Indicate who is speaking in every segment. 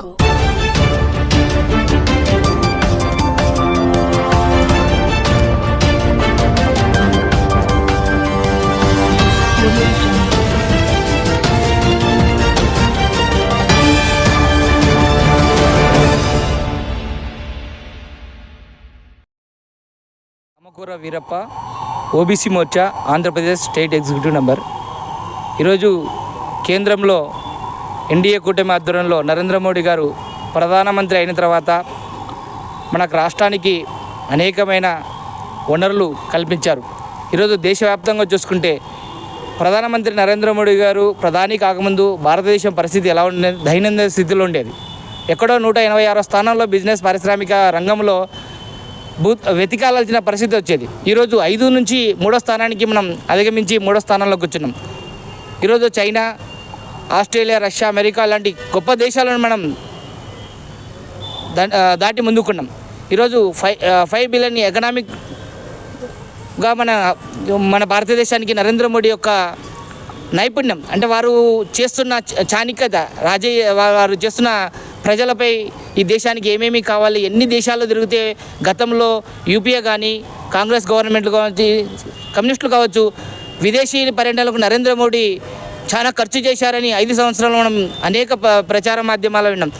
Speaker 1: jungle.
Speaker 2: అమ్మకూర Veerappa OBC Morcha Andhra Pradesh state executive member ఈరోజు కేంద్రంలో ఎన్డీఏ కూటమి ఆధ్వర్యంలో నరేంద్ర మోడీ గారు ప్రధానమంత్రి అయిన తర్వాత మనకు రాష్ట్రానికి అనేకమైన వనరులు కల్పించారు. ఈరోజు దేశవ్యాప్తంగా చూసుకుంటే ప్రధానమంత్రి నరేంద్ర మోడీ గారు ప్రధాని కాకముందు భారతదేశం పరిస్థితి ఎలా ఉండేది దైనందిన స్థితిలో ఉండేది. ఎక్కడో నూట ఎనభై ఆరో స్థానంలో బిజినెస్ పారిశ్రామిక రంగంలో భూ వెతికాల్సిన పరిస్థితి వచ్చేది. ఈరోజు ఐదు నుంచి మూడో స్థానానికి మనం అధిగమించి మూడో స్థానంలో కూర్చున్నాం. ఈరోజు చైనా ఆస్ట్రేలియా రష్యా అమెరికా లాంటి గొప్ప దేశాలను మనం దా- దాటి ముందుకున్నాం. ఈరోజు ఫైవ్ ఫైవ్ బిలియన్ ఎకనామిక్గా మన మన భారతదేశానికి నరేంద్ర మోడీ యొక్క నైపుణ్యం. అంటే వారు చేస్తున్న చాణిక్యత రాజయ్య వారు చేస్తున్న ప్రజలపై ఈ దేశానికి ఏమేమి కావాలి ఎన్ని దేశాల్లో తిరిగితే గతంలో యూపీఏ కానీ కాంగ్రెస్ గవర్నమెంట్లు కావచ్చు కమ్యూనిస్టులు కావచ్చు విదేశీ పర్యటనలకు నరేంద్ర మోడీ చాలా ఖర్చు చేశారని ఐదు సంవత్సరాలు మనం అనేక ప్రచార మాధ్యమాల్లో విన్నాం.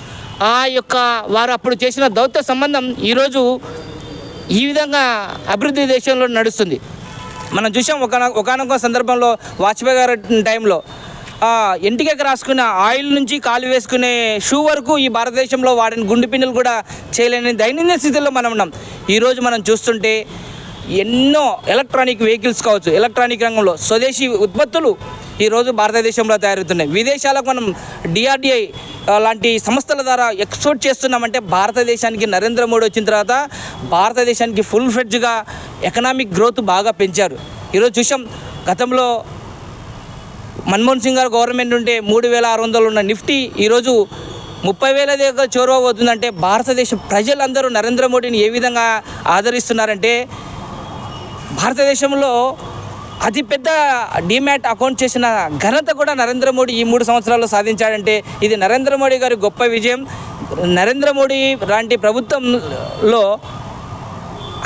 Speaker 2: ఆ యొక్క వారు అప్పుడు చేసిన దౌత్య సంబంధం ఈరోజు ఈ విధంగా అభివృద్ధి దేశంలో నడుస్తుంది. మనం చూసాం ఒక ఒకనొక సందర్భంలో వాజ్పేయి గారి టైంలో ఆ, రాసుకున్న ఆయిల్ నుంచి కాలు వేసుకునే షూ వరకు ఈ భారతదేశంలో వాడిన గుండె పిన్నులు కూడా చేయలేని దైనందిన స్థితిలో మనం ఉన్నాం. ఈరోజు మనం చూస్తుంటే ఎన్నో ఎలక్ట్రానిక్ వెహికల్స్ కావచ్చు ఎలక్ట్రానిక్ రంగంలో స్వదేశీ ఉత్పత్తులు ఈరోజు భారతదేశంలో తయారవుతున్నాయి. విదేశాలకు మనం డిఆర్డిఐ లాంటి సంస్థల ద్వారా ఎక్స్పోర్ట్ చేస్తున్నామంటే భారతదేశానికి నరేంద్ర మోడీ వచ్చిన తర్వాత భారతదేశానికి ఫుల్ ఫ్లెడ్జ్గా ఎకనామిక్ గ్రోత్ బాగా పెంచారు. ఈరోజు చూసాం గతంలో మన్మోహన్ సింగ్ గారు గవర్నమెంట్ ఉంటే మూడు వేల ఆరు వందలు ఉన్న నిఫ్టీ ఈరోజు ముప్పై వేల దగ్గర చొరవ అవుతుందంటే భారతదేశ ప్రజలందరూ నరేంద్ర మోడీని ఏ విధంగా ఆదరిస్తున్నారంటే భారతదేశంలో అతిపెద్ద డిమ్యాట్ అకౌంట్ చేసిన ఘనత కూడా నరేంద్ర మోడీ ఈ మూడు సంవత్సరాల్లో సాధించాడంటే ఇది నరేంద్ర మోడీ గారి గొప్ప విజయం. నరేంద్ర మోడీ లాంటి ప్రభుత్వంలో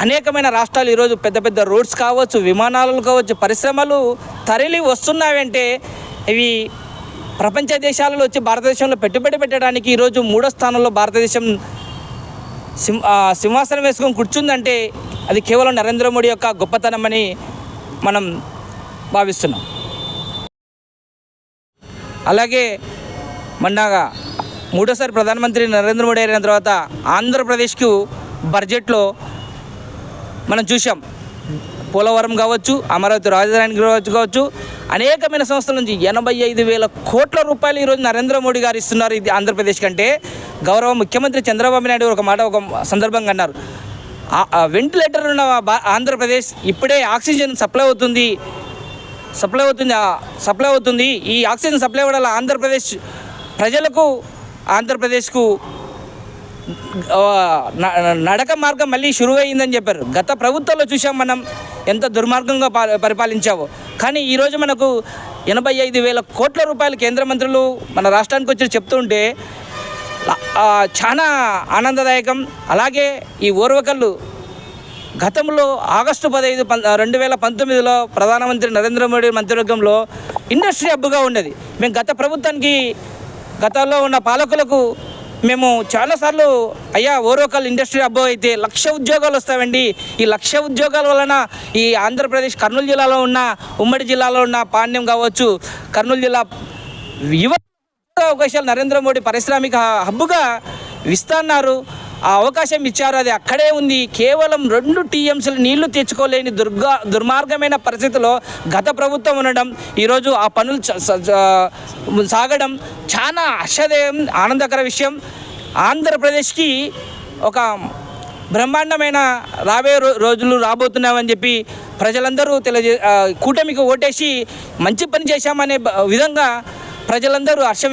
Speaker 2: అనేకమైన రాష్ట్రాలు ఈరోజు పెద్ద పెద్ద రోడ్స్ కావచ్చు విమానాలు కావచ్చు పరిశ్రమలు తరలి వస్తున్నాయంటే ఇవి ప్రపంచ దేశాలలో వచ్చి భారతదేశంలో పెట్టుబడి పెట్టడానికి ఈరోజు మూడో స్థానంలో భారతదేశం సింహ సింహాసనం వేసుకొని కూర్చుందంటే అది కేవలం నరేంద్ర మోడీ యొక్క గొప్పతనం అని మనం భావిస్తున్నాం. అలాగే మొన్నగా మూడోసారి ప్రధానమంత్రి నరేంద్ర మోడీ అయిన తర్వాత ఆంధ్రప్రదేశ్కు బడ్జెట్లో మనం చూసాం పోలవరం కావచ్చు అమరావతి రాజధాని కావచ్చు కావచ్చు అనేకమైన సంస్థల నుంచి ఎనభై ఐదు వేల కోట్ల రూపాయలు ఈరోజు నరేంద్ర మోడీ గారు ఇస్తున్నారు ఇది ఆంధ్రప్రదేశ్ కంటే. గౌరవ ముఖ్యమంత్రి చంద్రబాబు నాయుడు ఒక మాట ఒక సందర్భంగా అన్నారు. వెంటిలేటర్ ఉన్న బా- ఆంధ్రప్రదేశ్ ఇప్పుడే ఆక్సిజన్ సప్లై అవుతుంది. సప్లై అవుతుంది సప్లై అవుతుంది. ఈ ఆక్సిజన్ సప్లై అవ్వడం వల్ల ఆంధ్రప్రదేశ్ ప్రజలకు ఆంధ్రప్రదేశ్కు న- నడక మార్గం మళ్ళీ షురు అయిందని చెప్పారు. గత ప్రభుత్వంలో చూసాం మనం ఎంత దుర్మార్గంగా పరిపాలించావో. కానీ ఈరోజు మనకు ఎనభై ఐదు వేల కోట్ల రూపాయలు కేంద్ర మంత్రులు మన రాష్ట్రానికి వచ్చి చెప్తుంటే చాలా ఆనందదాయకం. అలాగే ఈ ఓర్వకళ్ళు గతంలో ఆగస్టు పదహైదు రెండు వేల పంతొమ్మిదిలో ప్రధానమంత్రి నరేంద్ర మోడీ మంత్రివర్గంలో ఇండస్ట్రీ హబ్గా ఉండేది. మేము గత ప్రభుత్వానికి గతంలో ఉన్న పాలకులకు మేము చాలాసార్లు అయ్యా ఓరోకల్ ఇండస్ట్రీ హబ్బు అయితే లక్ష ఉద్యోగాలు వస్తాయండి. ఈ లక్ష ఉద్యోగాల వలన ఈ ఆంధ్రప్రదేశ్ కర్నూలు జిల్లాలో ఉన్న ఉమ్మడి జిల్లాలో ఉన్న పాణ్యం కావచ్చు. కర్నూలు జిల్లా యువ అవకాశాలు నరేంద్ర మోడీ పారిశ్రామిక హబ్బుగా ఇస్తున్నారు. ఆ అవకాశం ఇచ్చారు. అది అక్కడే ఉంది. కేవలం రెండు టీఎంసీలు నీళ్ళు తెచ్చుకోలేని దుర్గా దుర్మార్గమైన పరిస్థితిలో గత ప్రభుత్వం ఉండడం ఈరోజు ఆ పనులు సాగడం చాలా హర్షదయం ఆనందకర విషయం. ఆంధ్రప్రదేశ్కి ఒక బ్రహ్మాండమైన రాబోయే రోజులు రాబోతున్నామని చెప్పి ప్రజలందరూ తెలియజే కూటమికి ఓటేసి మంచి పని చేశామనే విధంగా ప్రజలందరూ హర్షం